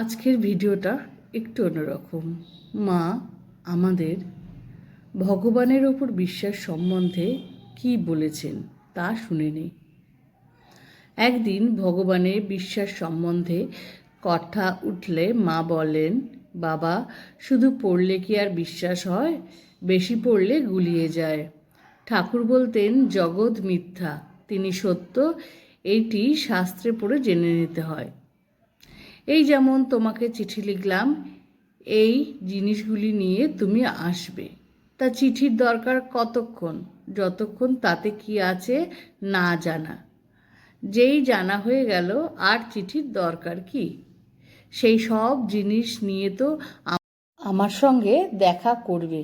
আজকের ভিডিওটা একটু অন্যরকম। মা, আমাদের ভগবানের ওপর বিশ্বাস সম্বন্ধে কি বলেছেন তা শুনে নিই একদিন ভগবানের বিশ্বাস সম্বন্ধে কথা উঠলে মা বলেন, বাবা, শুধু পড়লে কি আর বিশ্বাস হয়? বেশি পড়লে গুলিয়ে যায়। ঠাকুর বলতেন, জগৎ মিথ্যা, তিনি সত্য এইটি শাস্ত্রে পড়ে জেনে নিতে হয়। এই যেমন তোমাকে চিঠি লিখলাম, এই জিনিসগুলি নিয়ে তুমি আসবে। তা চিঠির দরকার কতক্ষণ? যতক্ষণ তাতে কি আছে না জানা। যেই জানা হয়ে গেল, আর চিঠির দরকার কি? সেই সব জিনিস নিয়ে তো আমার সঙ্গে দেখা করবে।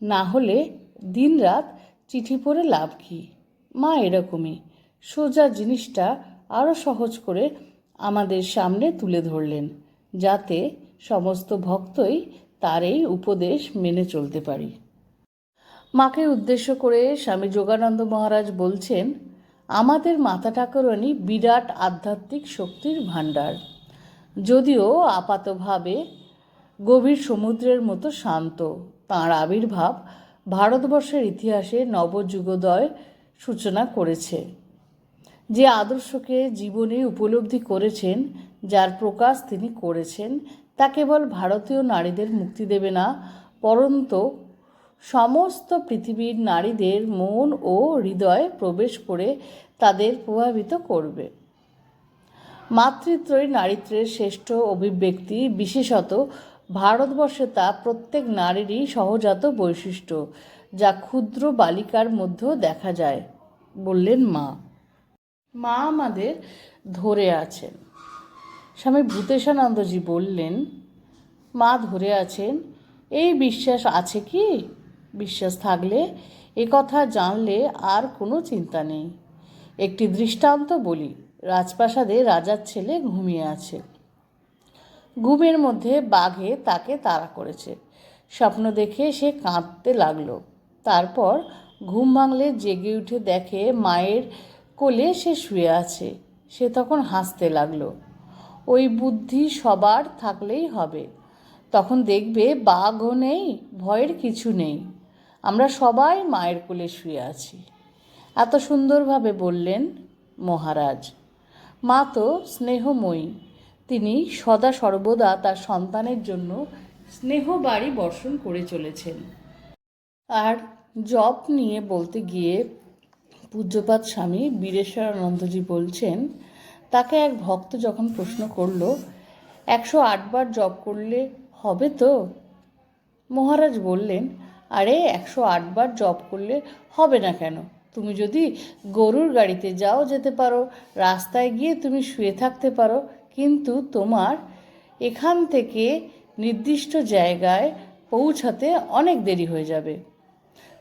না হলে দিনরাত চিঠি পড়ে লাভ কি? মা এরকমই। সোজা জিনিসটা আরও সহজ করে আমাদের সামনে তুলে ধরলেন, যাতে সমস্ত ভক্তই তার এই উপদেশ মেনে চলতে পারি। মাকে উদ্দেশ্য করে স্বামী যোগানন্দ মহারাজ বলছেন, আমাদের মাতা ঠাকুরানী বিরাট আধ্যাত্মিক শক্তির ভাণ্ডার। যদিও আপাতভাবে গভীর সমুদ্রের মতো শান্ত, তাঁর আবির্ভাব ভারতবর্ষের ইতিহাসে নবযুগোদয় সূচনা করেছে। যে আদর্শকে জীবনে উপলব্ধি করেছেন, যার প্রকাশ তিনি করেছেন, তা কেবল ভারতীয় নারীদের মুক্তি দেবে না, পরন্ত সমস্ত পৃথিবীর নারীদের মন ও হৃদয়ে প্রবেশ করে তাদের প্রভাবিত করবে। মাতৃত্বই নারীত্বের শ্রেষ্ঠ অভিব্যক্তি, বিশেষত ভারতবর্ষে তা প্রত্যেক নারীরই সহজাত বৈশিষ্ট্য, যা ক্ষুদ্র বালিকার মধ্যেও দেখা যায়, বললেন মা। মা আমাদের ধরে আছেন। স্বামী ভূতেশানন্দজি বললেন, মা ধরে আছেন? এই বিশ্বাস আছে কি? বিশ্বাস থাকলে এ কথা জানলে আর কোনো চিন্তা নেই। একটি দৃষ্টান্ত বলি, রাজপ্রাসাদে রাজার ছেলে ঘুমিয়ে আছে। ঘুমের মধ্যে বাঘে তাকে তাড়া করেছে। স্বপ্ন দেখে সে কাঁদতে লাগল। তারপর ঘুম ভাঙলে জেগে উঠে দেখে মায়ের কোলে সে শুয়ে আছে, সে তখন হাসতে লাগল। ওই বুদ্ধি সবার থাকলেই হবে। তখন দেখবে বাঘও নেই, ভয়ের কিছু নেই। আমরা সবাই মায়ের কোলে শুয়ে আছি। এত সুন্দরভাবে বললেন মহারাজ। মা তো স্নেহময়ী। তিনি সদা সর্বদা তার সন্তানের জন্য স্নেহ বাড়ি বর্ষণ করে চলেছেন। আর জব নিয়ে বলতে গিয়ে পূজ্যপাত স্বামী বীরেশ্বরানন্দজি বলছেন, তাকে এক ভক্ত যখন প্রশ্ন করল, একশো আটবার জব করলে হবে তো? মহারাজ বললেন, আরে, একশো আটবার জব করলে হবে না কেন? তুমি যদি গরুর গাড়িতে যাও যেতে পারো, রাস্তায় গিয়ে তুমি শুয়ে থাকতে পারো, কিন্তু তোমার এখান থেকে নির্দিষ্ট জায়গায় পৌঁছাতে অনেক দেরি হয়ে যাবে।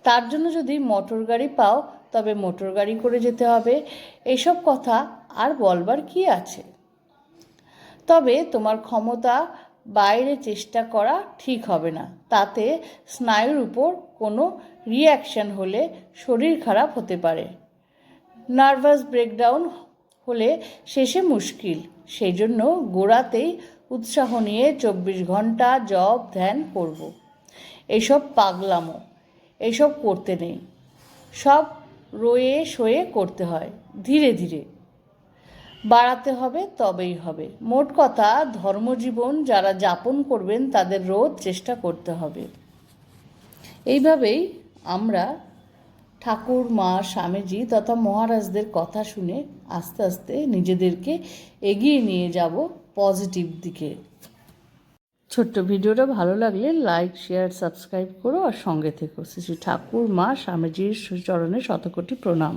তার জন্য যদি মোটর গাড়ি পাও তবে মোটর গাড়ি করে যেতে হবে। এসব কথা আর বলবার কি আছে? তবে তোমার ক্ষমতা বাইরে চেষ্টা করা ঠিক হবে না। তাতে স্নায়ুর উপর কোনো রিয়াকশন হলে শরীর খারাপ হতে পারে। নার্ভাস ব্রেকডাউন হলে শেষে মুশকিল। সেই জন্য গোড়াতেই উৎসাহ নিয়ে চব্বিশ ঘণ্টা জব ধ্যান করব। এসব পাগলামো। এইসব করতে নেই। সব রয়ে শয়ে করতে হয়, ধীরে ধীরে। বাড়াতে হবে, তবেই হবে। মোট কথা, ধর্মজীবন যারা যাপন করবেন, তাদের রোধ চেষ্টা করতে হবে। এইভাবেই আমরা ঠাকুর, মা, স্বামীজি তথা মহারাজদের কথা শুনে আস্তে আস্তে নিজেদেরকে এগিয়ে নিয়ে যাব পজিটিভ দিকে। ছোট্ট ভিডিওটা ভালো লাগলে লাইক শেয়ার সাবস্ক্রাইব করো আর সঙ্গে থেকো। শ্রী ঠাকুর মা স্বামীজির চরণে শতকোটি প্রণাম।